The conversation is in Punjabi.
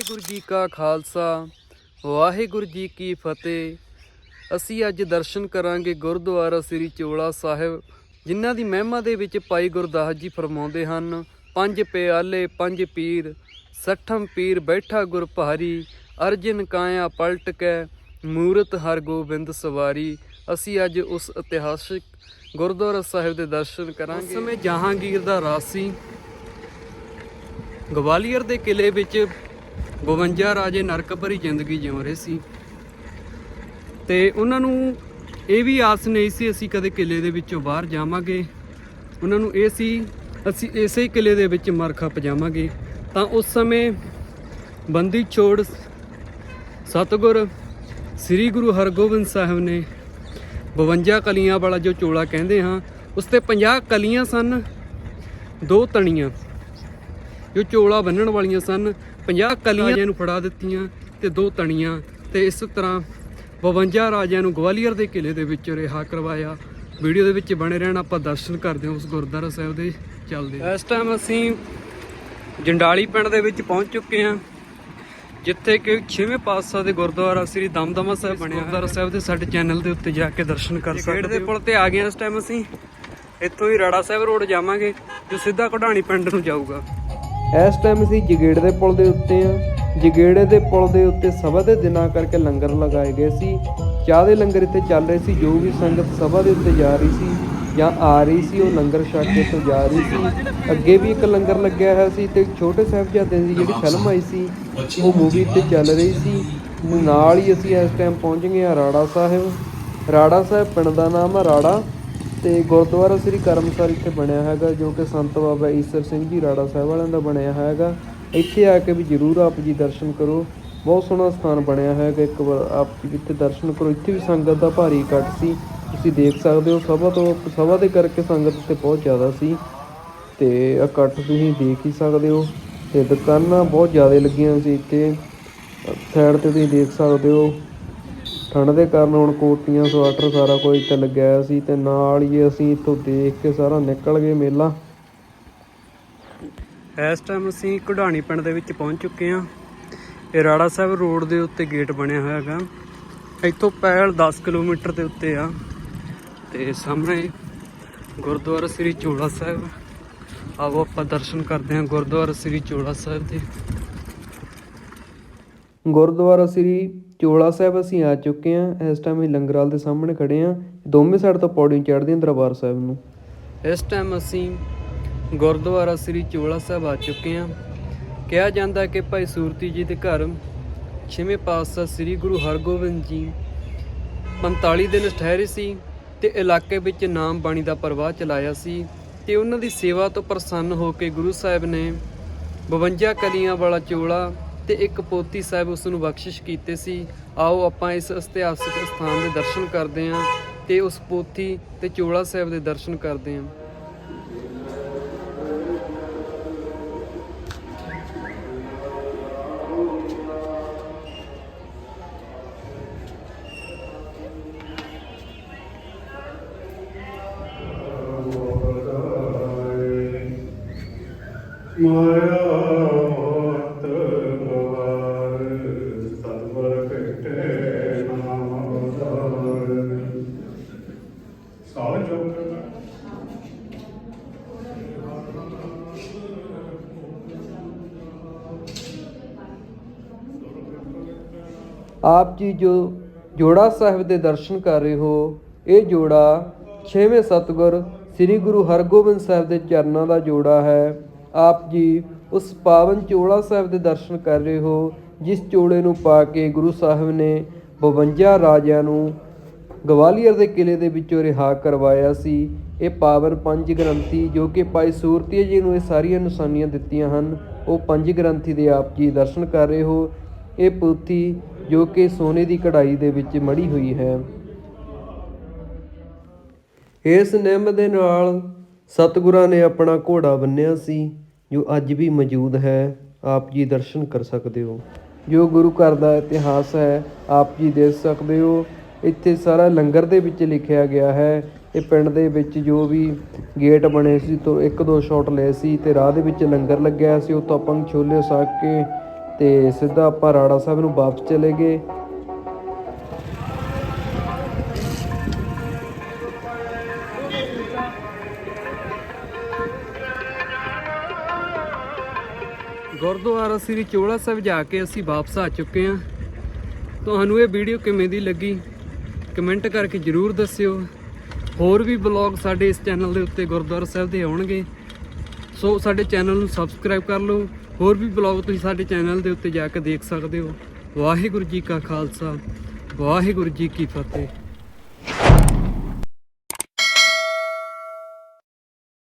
ਵਾਹਿਗੁਰੂ ਜੀ ਕਾ ਖਾਲਸਾ, ਵਾਹਿਗੁਰੂ ਜੀ ਕੀ ਫਤਿਹ। ਅਸੀਂ ਅੱਜ ਦਰਸ਼ਨ ਕਰਾਂਗੇ ਗੁਰਦੁਆਰਾ ਸ੍ਰੀ ਚੋਲਾ ਸਾਹਿਬ, ਜਿਨ੍ਹਾਂ ਦੀ ਮਹਿਮਾ ਦੇ ਵਿੱਚ ਭਾਈ ਗੁਰਦਾਸ ਜੀ ਫਰਮਾਉਂਦੇ ਹਨ, ਪੰਜ ਪਿਆਲੇ, ਪੰਜ ਪੀਰ, ਸੱਠਮ ਪੀਰ ਬੈਠਾ ਗੁਰ ਭਾਰੀ, ਅਰਜਨ ਕਾਇਆ ਪਲਟ ਕੇ ਮੂਰਤ ਹਰ ਗੋਬਿੰਦ ਸਵਾਰੀ। ਅਸੀਂ ਅੱਜ ਉਸ ਇਤਿਹਾਸਿਕ ਗੁਰਦੁਆਰਾ ਸਾਹਿਬ ਦੇ ਦਰਸ਼ਨ ਕਰਾਂਗੇ। ਉਸ ਸਮੇਂ ਜਹਾਂਗੀਰ ਦਾ ਰਾਜ ਸੀ। ਗਵਾਲੀਅਰ ਦੇ ਕਿਲੇ ਵਿੱਚ 52 ਰਾਜੇ ਨਰਕ ਭਰੀ ਜ਼ਿੰਦਗੀ ਜਿਉ ਰਹੇ ਸੀ। ਤੇ ਉਹਨਾਂ ਨੂੰ ਇਹ ਵੀ ਆਸ ਨਹੀਂ ਸੀ ਅਸੀਂ ਕਦੇ ਕਿਲੇ ਦੇ ਵਿੱਚੋਂ ਬਾਹਰ ਜਾਵਾਂਗੇ। ਉਹਨਾਂ ਨੂੰ ਇਹ ਸੀ, ਅਸੀਂ ਇਸੇ ਹੀ ਕਿਲੇ ਦੇ ਵਿੱਚ ਮਰਖਾ ਪਜਾਵਾਂਗੇ। ਤਾਂ ਉਸ ਸਮੇਂ ਬੰਦੀ ਛੋੜ ਸਤਗੁਰ ਸ੍ਰੀ ਗੁਰੂ ਹਰਗੋਬਿੰਦ ਸਾਹਿਬ ਨੇ 52 ਕਲੀਆਂ ਵਾਲਾ ਜੋ ਚੋਲਾ ਕਹਿੰਦੇ ਹਾਂ, ਉਸ ਤੇ 50 ਕਲੀਆਂ ਸਨ, ਦੋ ਤਣੀਆਂ। ਜੋ ਚੋਲਾ ਬੰਨਣ ਵਾਲੀਆਂ ਸਨ 50 ਕਲੀਆਂ ਨੂੰ ਫੜਾ ਦਿੱਤੀਆਂ ਤੇ ਦੋ ਤਣੀਆਂ ਤੇ ਇਸ ਤਰ੍ਹਾਂ 52 ਰਾਜਿਆਂ ਨੂੰ ਗਵਾਲੀਅਰ ਦੇ ਕਿਲੇ ਦੇ ਵਿੱਚ ਰਿਹਾ ਕਰਵਾਇਆ। ਵੀਡੀਓ ਦੇ ਵਿੱਚ ਬਣੇ ਰਹਿਣ ਆਪਾਂ ਦਰਸ਼ਨ ਕਰਦੇ ਹਾਂ ਉਸ ਗੁਰਦੁਆਰਾ ਸਾਹਿਬ ਦੇ ਚੱਲਦੇ। ਇਸ ਟਾਈਮ ਅਸੀਂ ਜੰਡਾਲੀ ਪਿੰਡ ਦੇ ਵਿੱਚ ਪਹੁੰਚ ਚੁੱਕੇ ਹਾਂ ਜਿੱਥੇ ਕਿ ਛੇਵੇਂ ਪਾਤਸ਼ਾਹ ਦੇ ਗੁਰਦੁਆਰਾ ਸ੍ਰੀ ਦਮਦਮਾ ਸਾਹਿਬ ਬਣਿਆ ਗੁਰਦੁਆਰਾ ਸਾਹਿਬ ਦੇ ਸਾਡੇ ਚੈਨਲ ਦੇ ਉੱਤੇ ਜਾ ਕੇ ਦਰਸ਼ਨ ਕਰ ਸਕਦੇ ਹੋ ਦੇ ਪੁਲ ਤੇ ਆ ਗਏ ਇਸ ਟਾਈਮ ਅਸੀਂ ਇੱਥੋਂ ਹੀ ਰਾੜਾ ਸਾਹਿਬ ਰੋਡ ਜਾਵਾਂਗੇ ਜੋ ਸਿੱਧਾ ਕਢਾਣੀ ਪਿੰਡ ਨੂੰ ਜਾਊਗਾ। ਇਸ ਟਾਈਮ ਅਸੀਂ ਜਗੇੜ ਦੇ ਪੁਲ ਦੇ ਉੱਤੇ ਆ ਜਗੇੜੇ ਦੇ ਪੁਲ ਦੇ ਉੱਤੇ ਸਭਾ ਦੇ ਦਿਨਾਂ ਕਰਕੇ ਲੰਗਰ ਲਗਾਏ ਗਏ ਸੀ। ਚਾਹ ਦੇ ਲੰਗਰ ਇੱਥੇ ਚੱਲ ਰਹੇ ਸੀ, ਜੋ ਵੀ ਸੰਗਤ ਸਭਾ ਦੇ ਉੱਤੇ ਜਾ ਰਹੀ ਸੀ ਜਾਂ ਆ ਰਹੀ ਸੀ, ਉਹ ਲੰਗਰ ਛੱਕ ਕੇ ਤੋਂ ਜਾ ਰਹੀ ਸੀ। ਅੱਗੇ ਵੀ ਇੱਕ ਲੰਗਰ ਲੱਗਿਆ ਹੋਇਆ ਸੀ ਤੇ ਛੋਟੇ ਸਾਹਿਬਜ਼ਾਦੇ ਦੀ ਜਿਹੜੀ ਫਿਲਮ ਆਈ ਸੀ, ਉਹ ਮੂਵੀ ਤੇ ਚੱਲ ਰਹੀ ਸੀ। ਨਾਲ ਹੀ ਅਸੀਂ ਇਸ ਟਾਈਮ ਪਹੁੰਚ ਗਏ ਆ ਰਾੜਾ ਸਾਹਿਬ। ਰਾੜਾ ਸਾਹਿਬ ਪਿੰਡ ਦਾ ਨਾਮ ਆ ਰਾੜਾ। ਤੇ ਗੁਰਦੁਆਰਾ ਸ੍ਰੀ ਕਰਮਸਰ ਇੱਥੇ ਬਣਿਆ ਹੈਗਾ, ਜੋ ਕਿ ਸੰਤ ਬਾਬਾ ਈਸਰ ਸਿੰਘ ਜੀ ਰਾੜਾ ਸਾਹਿਬ ਵਾਲਿਆਂ ਦਾ ਬਣਿਆ ਹੈਗਾ। ਇੱਥੇ ਆ ਕੇ ਵੀ ਜਰੂਰ ਆਪ ਜੀ ਦਰਸ਼ਨ ਕਰੋ। ਬਹੁਤ ਸੋਹਣਾ ਸਥਾਨ ਬਣਿਆ ਹੈਗਾ ਇੱਕ ਵਾਰ, ਆਪ ਇੱਥੇ ਦਰਸ਼ਨ ਕਰੋ। ਇੱਥੇ ਵੀ ਸੰਗਤ ਦਾ ਭਾਰੀ ਇਕੱਠ ਸੀ। ਤੁਸੀਂ ਦੇਖ ਸਕਦੇ ਹੋ, ਸਭਾ ਤੋਂ, ਸਭਾ ਦੇ ਕਰਕੇ ਸੰਗਤ ਇੱਥੇ ਬਹੁਤ ਜ਼ਿਆਦਾ ਸੀ। ਤੇ ਇਕੱਠ ਤੁਸੀਂ ਦੇਖ ਹੀ ਸਕਦੇ ਹੋ। ਤੇ ਦੁਕਾਨਾਂ ਬਹੁਤ ਜ਼ਿਆਦਾ ਲੱਗੀਆਂ ਸੀ ਇੱਥੇ। ਸਾਈਡ ਤੇ ਤੁਸੀਂ ਦੇਖ ਸਕਦੇ ਹੋ। ਠੰਡ ਦੇ ਕਾਰਨ ਹੁਣ ਕੋਟੀਆਂ ਸਵਾਟਰ ਸਾਰਾ ਕੁਝ ਇੱਥੇ ਲੱਗਿਆ ਸੀ ਤੇ ਨਾਲ ਹੀ ਅਸੀਂ ਇੱਥੋਂ ਦੇਖ ਕੇ ਸਾਰਾ ਨਿਕਲ ਗਏ ਮੇਲਾ। ਇਸ ਟਾਈਮ ਅਸੀਂ ਕਢਾਣੀ ਪਿੰਡ ਦੇ ਵਿੱਚ ਪਹੁੰਚ ਚੁੱਕੇ ਹਾਂ। ਇਹ ਰਾੜਾ ਸਾਹਿਬ ਰੋਡ ਦੇ ਉੱਤੇ ਗੇਟ ਬਣਿਆ ਹੋਇਆ ਹੈਗਾ। ਇੱਥੋਂ ਪੈਲ 10 ਕਿਲੋਮੀਟਰ ਦੇ ਉੱਤੇ ਆ। ਤੇ ਸਾਹਮਣੇ ਗੁਰਦੁਆਰਾ ਸ੍ਰੀ ਚੋਲਾ ਸਾਹਿਬ। ਆਓ ਆਪਾਂ ਦਰਸ਼ਨ ਕਰਦੇ ਹਾਂ ਗੁਰਦੁਆਰਾ ਸ੍ਰੀ ਚੋਲਾ ਸਾਹਿਬ ਦੇ। ਗੁਰਦੁਆਰਾ ਸ੍ਰੀ ਚੋਲਾ ਸਾਹਿਬ ਅਸੀਂ ਆ ਚੁੱਕੇ ਹਾਂ। ਇਸ ਟਾਈਮ ਅਸੀਂ ਲੰਗਰਾਲ ਦੇ ਸਾਹਮਣੇ ਖੜੇ ਹਾਂ। ਦੋਵੇਂ ਸਾਈਡ ਤੋਂ ਪੌੜੀਆਂ ਚੜ੍ਹਦੀਆਂ ਦਰਬਾਰ ਸਾਹਿਬ ਨੂੰ। ਇਸ ਟਾਈਮ ਅਸੀਂ ਗੁਰਦੁਆਰਾ ਸ੍ਰੀ ਚੋਲਾ ਸਾਹਿਬ ਆ ਚੁੱਕੇ ਹਾਂ। ਕਿਹਾ ਜਾਂਦਾ ਕਿ ਭਾਈ ਸੂਰਤੀ ਜੀ ਦੇ ਘਰ ਛੇਵੇਂ ਪਾਤਸ਼ਾਹ ਸ੍ਰੀ ਗੁਰੂ ਹਰਗੋਬਿੰਦ ਜੀ 45 ਦਿਨ ਠਹਿਰੇ ਸੀ ਤੇ ਇਲਾਕੇ ਵਿੱਚ ਨਾਮ ਬਾਣੀ ਦਾ ਪ੍ਰਵਾਹ ਚਲਾਇਆ ਸੀ ਤੇ ਉਹਨਾਂ ਦੀ ਸੇਵਾ ਤੋਂ ਪ੍ਰਸੰਨ ਹੋ ਕੇ ਗੁਰੂ ਸਾਹਿਬ ਨੇ 52 ਕਲੀਆਂ ਵਾਲਾ ਚੋਲਾ ਤੇ ਇੱਕ ਪੋਤੀ ਸਾਹਿਬ ਉਸ ਨੂੰ ਬਖਸ਼ਿਸ਼ ਕੀਤੇ ਸੀ। ਆਓ ਆਪਾਂ ਇਸ ਇਤਿਹਾਸਕ ਸਥਾਨ ਦੇ ਦਰਸ਼ਨ ਕਰਦੇ ਹਾਂ ਤੇ ਉਸ ਪੋਥੀ ਤੇ ਚੋਲਾ ਸਾਹਿਬ ਦੇ ਦਰਸ਼ਨ ਕਰਦੇ ਹਾਂ। ਮਾਇਆ ਆਪ ਜੀ ਜੋ ਜੋੜਾ ਸਾਹਿਬ ਦੇ ਦਰਸ਼ਨ ਕਰ ਰਹੇ ਹੋ, ਇਹ ਜੋੜਾ ਛੇਵੇਂ ਸਤਗੁਰ ਸ੍ਰੀ ਗੁਰੂ ਹਰਗੋਬਿੰਦ ਸਾਹਿਬ ਦੇ ਚਰਨਾਂ ਦਾ ਜੋੜਾ ਹੈ। ਆਪ ਜੀ ਉਸ ਪਾਵਨ ਚੋਲਾ ਸਾਹਿਬ ਦੇ ਦਰਸ਼ਨ ਕਰ ਰਹੇ ਹੋ, ਜਿਸ ਚੋਲੇ ਨੂੰ ਪਾ ਕੇ ਗੁਰੂ ਸਾਹਿਬ ਨੇ 52 ਰਾਜਿਆਂ ਨੂੰ ਗਵਾਲੀਅਰ ਦੇ ਕਿਲੇ ਦੇ ਵਿੱਚੋਂ ਰਿਹਾ ਕਰਵਾਇਆ ਸੀ। ਇਹ ਪਾਵਨ ਪੰਜ ਗ੍ਰੰਥੀ ਜੋ ਕਿ ਭਾਈ ਸੂਰਤੀ ਜੀ ਨੂੰ ਇਹ ਸਾਰੀਆਂ ਨਿਸ਼ਾਨੀਆਂ ਦਿੱਤੀਆਂ ਹਨ, ਉਹ ਪੰਜ ਗ੍ਰੰਥੀ ਦੇ ਆਪ ਜੀ ਦਰਸ਼ਨ ਕਰ ਰਹੇ ਹੋ। ਇਹ ਪੋਥੀ ਜੋ ਕਿ ਸੋਨੇ ਦੀ ਕਢਾਈ ਦੇ ਵਿੱਚ ਮੜੀ ਹੋਈ ਹੈ। ਇਸ ਨਿੰਮ ਦੇ ਨਾਲ ਸਤਿਗੁਰਾਂ ਨੇ ਆਪਣਾ ਘੋੜਾ ਬੰਨਿਆ ਸੀ। ਜੋ ਅੱਜ ਵੀ ਮੌਜੂਦ ਹੈ, ਆਪ ਜੀ ਦਰਸ਼ਨ ਕਰ ਸਕਦੇ ਹੋ। ਜੋ ਗੁਰੂ ਘਰ ਦਾ ਇਤਿਹਾਸ ਹੈ, ਆਪ ਜੀ ਦੇਖ ਸਕਦੇ ਹੋ। ਇੱਥੇ ਸਾਰਾ ਲੰਗਰ ਦੇ ਵਿੱਚ ਲਿਖਿਆ ਗਿਆ ਹੈ। ਇਹ ਪਿੰਡ ਦੇ ਵਿੱਚ ਜੋ ਵੀ ਗੇਟ ਬਣੇ ਸੀ, ਤੋਂ ਇੱਕ ਦੋ ਸ਼ਾਟ ਲਏ ਸੀ ਤੇ ਰਾਹ ਦੇ ਵਿੱਚ ਲੰਗਰ ਲੱਗਿਆ ਸੀ। ਉਹ ਤੋਂ ਆਪਾਂ ਛੋਲੇ ਸਾਕ ਕੇ ਤੇ ਸਿੱਧਾ ਆਪਾਂ ਰਾੜਾ ਸਾਹਿਬ ਨੂੰ ਵਾਪਸ ਚਲੇ ਗਏ। ਗੁਰਦੁਆਰਾ ਸ੍ਰੀ ਚੋਲਾ ਸਾਹਿਬ ਜਾ ਕੇ ਅਸੀਂ ਵਾਪਸ ਆ ਚੁੱਕੇ ਹਾਂ। ਤੁਹਾਨੂੰ ਇਹ ਵੀਡੀਓ ਕਿਵੇਂ ਦੀ ਲੱਗੀ ਕਮੈਂਟ ਕਰਕੇ ਜਰੂਰ ਦੱਸਿਓ। ਹੋਰ ਵੀ ਬਲੌਗ ਸਾਡੇ ਇਸ ਚੈਨਲ ਦੇ ਉੱਤੇ ਗੁਰਦੁਆਰਾ ਸਾਹਿਬ ਦੇ ਆਉਣਗੇ। ਸੋ ਸਾਡੇ ਚੈਨਲ ਨੂੰ ਸਬਸਕ੍ਰਾਈਬ ਕਰ ਲਓ। ਹੋਰ ਵੀ ਬਲੌਗ ਤੁਸੀਂ ਸਾਡੇ ਚੈਨਲ ਦੇ ਉੱਤੇ ਜਾ ਕੇ ਦੇਖ ਸਕਦੇ ਹੋ। ਵਾਹਿਗੁਰੂ ਜੀ ਕਾ ਖਾਲਸਾ, ਵਾਹਿਗੁਰੂ ਜੀ ਕੀ ਫਤਿਹ।